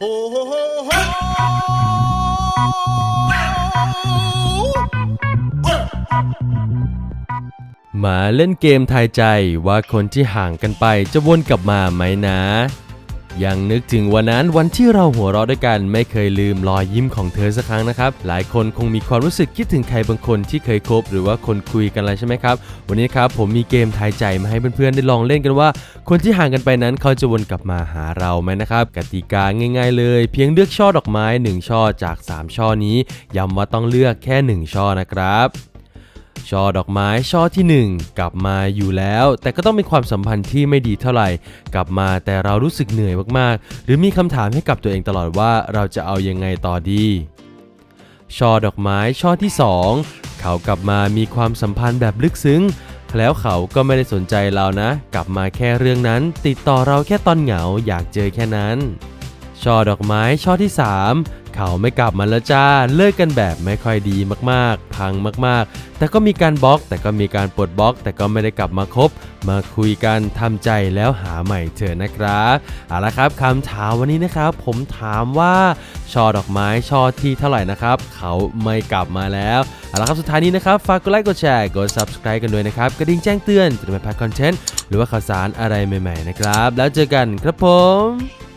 มาเล่นเกมทายใจว่าคนที่ห่างกันไปจะวนกลับมาไหมนะ ยังนึกถึงวันนั้นวันที่เราหัวเราะด้วยกันไม่เคยลืมรอยยิ้มของเธอสักครั้งนะครับ หลายคนคงมีความรู้สึกคิดถึงใครบางคนที่เคยคบหรือว่าคนคุยกันอะไรใช่ไหมครับ วันนี้ครับผมมีเกมทายใจมาให้เพื่อนๆได้ลองเล่นกันว่า คนที่ห่างกันไปนั้นเขาจะวนกลับมาหาเราไหมนะครับ กติกาง่าย ๆ เลย เพียงเลือกช่อดอกไม้ 1 ช่อจาก 3 ช่อนี้ย้ำว่าต้องเลือกแค่ 1 ช่อนะครับ ช่อดอกไม้ช่อที่ 1 กลับมาอยู่แล้ว แต่ก็ต้องมีความสัมพันธ์ที่ไม่ดีเท่าไหร่ กลับมาแต่เรารู้สึกเหนื่อยมากๆ หรือมีคำถามให้กับตัวเองตลอดว่าเราจะเอายังไงต่อดีช่อดอกไม้ช่อที่ 2 เขากลับมามีความสัมพันธ์แบบลึกซึ้ง แล้วเขาก็ไม่ได้สนใจเรานะ กลับมาแค่เรื่องนั้น ติดต่อเราแค่ตอนเหงาอยากเจอแค่นั้นช่อดอกไม้ช่อที่ 3 เขาไม่กลับมาแล้วจ้า เลิกกันแบบไม่ค่อยดีมากๆ พังมากๆ แต่ก็มีการบล็อก แต่ก็มีการปลดบล็อก แต่ก็ไม่ได้กลับมาคบ มาคุยกันทำใจแล้วหาใหม่เถอะนะครับเอาละครับคำถามวันนี้นะครับ ผมถามว่าช่อดอกไม้ช่อที่เท่าไหร่นะครับ เขาไม่กลับมาแล้วเอาละครับสุดท้ายนี้นะครับฝากกดไลค์กดแชร์กด subscribe กันด้วยนะครับกระดิ่งแจ้งเตือนจะได้ไม่พลาดคอนเทนต์หรือว่าข่าวสารอะไรใหม่ ๆ นะครับ แล้วเจอกันครับผม